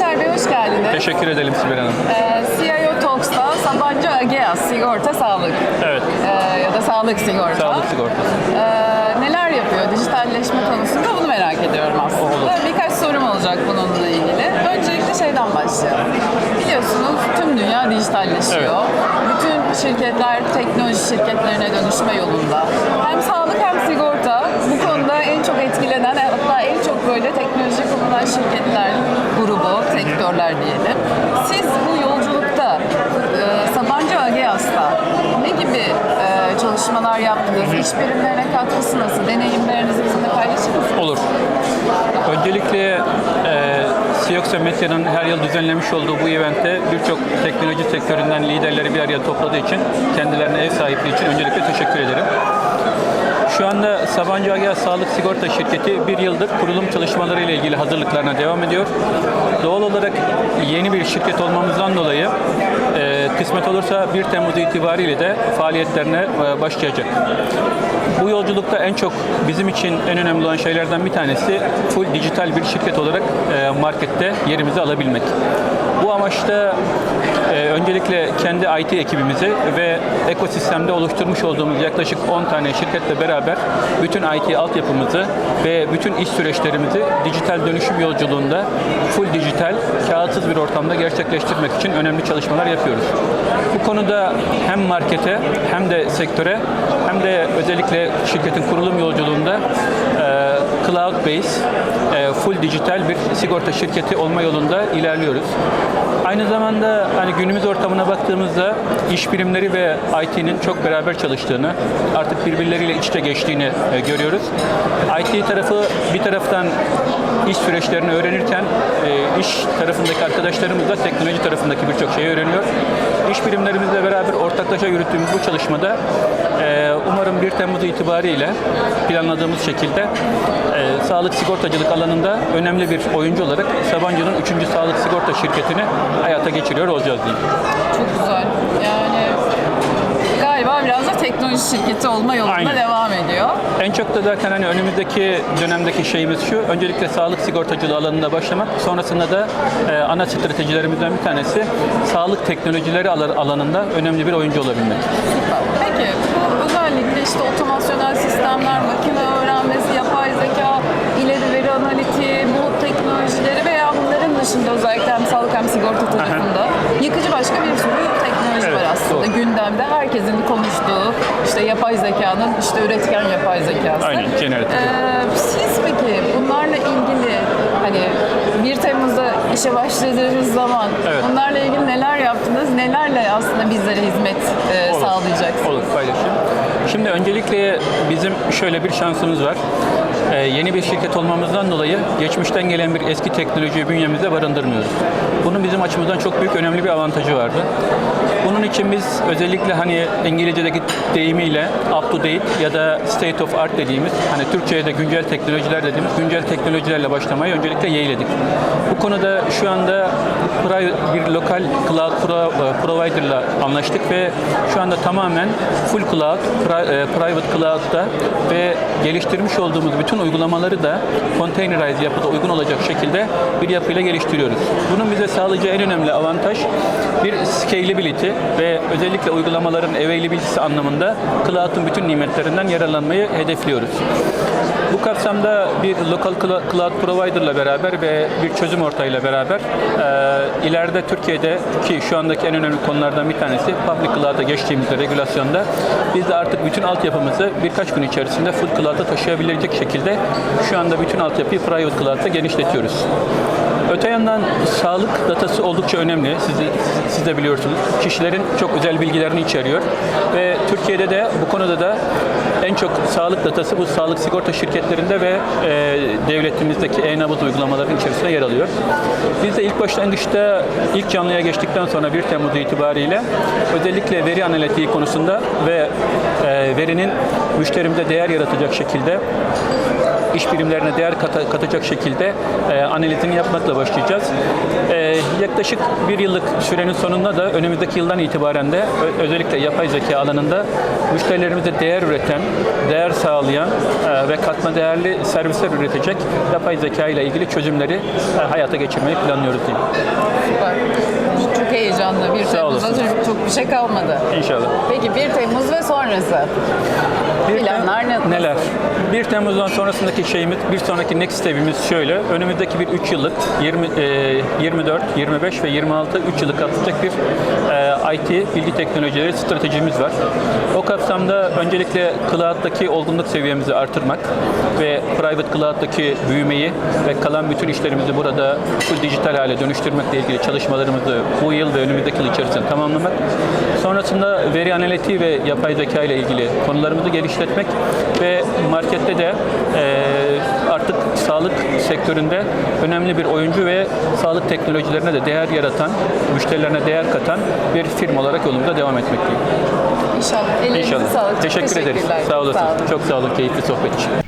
Yaşar Bey hoş geldiniz. Teşekkür edelim Sibel Hanım. Ee, CIO Talks'ta Sabancı Ageas Sigorta Sağlık Evet, ee, ya da Sağlık Sigorta. sağlık sigortası. Ee, neler yapıyor dijitalleşme konusunda bunu merak ediyorum aslında. Olur. Birkaç sorum olacak bununla ilgili. Öncelikle şeyden başlayalım. Biliyorsunuz tüm dünya dijitalleşiyor. Bütün şirketler teknoloji şirketlerine dönüşme yolunda. Hem sağlık hem sigorta bu böyle teknoloji kullanan şirketler grubu, sektörler diyelim. Siz bu yolculukta e, Sabancı Ageas'ta ne gibi e, çalışmalar yaptınız? İş birimlerine katkısı nasıl? Deneyimlerinizi bizimle paylaşır mısınız? Olur. Öncelikle e, ve Medya'nın her yıl düzenlemiş olduğu bu eventte birçok teknoloji sektöründen liderleri bir araya topladığı için kendilerine ev sahipliği için öncelikle teşekkür ederim. Şu anda Sabancı Ageas Sağlık Sigorta Şirketi bir yıldır kurulum çalışmaları ile ilgili hazırlıklarına devam ediyor. Doğal olarak yeni bir şirket olmamızdan dolayı e, kısmet olursa 1 Temmuz itibariyle de faaliyetlerine e, başlayacak. Bu yolculukta en çok bizim için en önemli olan şeylerden bir tanesi full dijital bir şirket olarak e, markette yerimizi alabilmek. Amaçta e, öncelikle kendi IT ekibimizi ve ekosistemde oluşturmuş olduğumuz yaklaşık 10 tane şirketle beraber bütün IT altyapımızı ve bütün iş süreçlerimizi dijital dönüşüm yolculuğunda full dijital, kağıtsız bir ortamda gerçekleştirmek için önemli çalışmalar yapıyoruz. Bu konuda hem markete hem de sektöre hem de özellikle şirketin kurulum yolculuğunda e, cloud based, e, full dijital bir sigorta şirketi olma yolunda ilerliyoruz. Aynı zamanda hani günümüz ortamına baktığımızda iş birimleri ve IT'nin çok beraber çalıştığını, artık birbirleriyle iç içe geçtiğini e, görüyoruz. IT tarafı bir taraftan iş süreçlerini öğrenirken e, iş tarafındaki arkadaşlarımız da teknoloji tarafındaki birçok şeyi öğreniyor. İş birimlerimizle beraber ortaklaşa yürüttüğümüz bu çalışmada e, umarım 1 Temmuz itibariyle planladığımız şekilde e, sağlık sigortacılık alanında önemli bir oyuncu olarak Sabancı'nın 3. sağlık sigorta şirketini hayata geçiriyor olacağız diyeyim. Çok güzel. Yani galiba biraz da teknoloji şirketi olma yolunda Aynen. devam ediyor. En çok da zaten hani önümüzdeki dönemdeki şeyimiz şu. Öncelikle sağlık sigortacılığı alanında başlamak. Sonrasında da e, ana stratejilerimizden bir tanesi sağlık teknolojileri alan- alanında önemli bir oyuncu olabilmek. Peki bu özellikle işte otomasyonel sistemler, makine öğrenmesi, yapay zeka, ileri veri analitiği, bu teknolojileri veya bunların dışında özellikle hem sağlık hem sigorta tarafında yıkıcı başka bir sürü teknoloji Evet, var aslında. Doğru. Gündemde herkesin konuştuğu işte yapay zekanın işte üretken yapay zekası. Aynen, generatif. Ee, siz peki bunlarla ilgili hani 1 Temmuz'da işe başladığınız zaman Evet. bunlarla ilgili neler yaptınız? Nelerle aslında bizlere hizmet e, Olur. sağlayacaksınız? Olur paylaşayım. Şimdi öncelikle bizim şöyle bir şansımız var. Ee, yeni bir şirket olmamızdan dolayı geçmişten gelen bir eski teknolojiyi bünyemizde barındırmıyoruz. Bunun bizim açımızdan çok büyük önemli bir avantajı vardı. Bunun için biz özellikle hani İngilizce'deki deyimiyle up to date ya da state of art dediğimiz hani Türkçe'ye de güncel teknolojiler dediğimiz güncel teknolojilerle başlamayı öncelikle yeğledik. Bu konuda şu anda bir lokal cloud pro- provider'la anlaştık ve şu anda tamamen full cloud, e, private cloud'da ve geliştirmiş olduğumuz bütün uygulamaları da containerize yapıda uygun olacak şekilde bir yapıyla geliştiriyoruz. Bunun bize sağlayacağı en önemli avantaj bir scalability ve özellikle uygulamaların availability'si anlamında cloud'un bütün nimetlerinden yararlanmayı hedefliyoruz. Bu kapsamda bir local cl- cloud provider'la beraber ve bir çözüm ortağıyla beraber e, ileride Türkiye'de ki şu andaki en önemli konulardan bir tanesi public cloud'a geçtiğimizde regülasyonda biz de artık bütün altyapımızı birkaç gün içerisinde full cloud'a taşıyabilecek şekilde şu anda bütün altyapıyı private cloud'a genişletiyoruz. Öte yandan sağlık datası oldukça önemli. Siz, siz de biliyorsunuz. Kişilerin çok özel bilgilerini içeriyor. Ve Türkiye'de de bu konuda da en çok sağlık datası bu sağlık sigorta şirketlerinde ve e, devletimizdeki e-nabız uygulamaların içerisinde yer alıyor. Biz de ilk başlangıçta ilk canlıya geçtikten sonra 1 Temmuz itibariyle özellikle veri analitiği konusunda ve e, verinin müşterimize değer yaratacak şekilde iş birimlerine değer kata- katacak şekilde e, analizini yapmakla başlayacağız. E, yaklaşık bir yıllık sürenin sonunda da önümüzdeki yıldan itibaren de özellikle yapay zeka alanında müşterilerimize değer üreten, değer sağlayan e, ve katma değerli servisler üretecek yapay zeka ile ilgili çözümleri e, hayata geçirmeyi planlıyoruz diyeyim. Süper. Çok heyecanlı. 1 Sağ Temmuz'da olasın. çok, çok bir şey kalmadı. İnşallah. Peki 1 Temmuz ve sonrası? Bir Planlar tem- ne- neler? 1 Temmuz'dan sonrasındaki şeyimiz, bir sonraki next step'imiz şöyle. Önümüzdeki bir 3 yıllık, 20, e, 24, 25 ve 26 3 yıllık kapsayacak bir e, IT bilgi teknolojileri stratejimiz var. O kapsamda öncelikle cloud'daki olgunluk seviyemizi artırmak ve private cloud'daki büyümeyi ve kalan bütün işlerimizi burada full dijital hale dönüştürmekle ilgili çalışmalarımızı bu yıl ve önümüzdeki yıl içerisinde tamamlamak. Sonrasında veri analitiği ve yapay zeka ile ilgili konularımızı geliştirmek ve markette de e, artık sağlık sektöründe önemli bir oyuncu ve sağlık teknolojilerine de değer yaratan, müşterilerine değer katan bir firma olarak yolumuza devam etmekteyim. İnşallah. Ellerinize İnşallah. sağlık. Teşekkür ederiz. Sağ olasın. Sağ olun. Çok sağ olun keyifli sohbet için.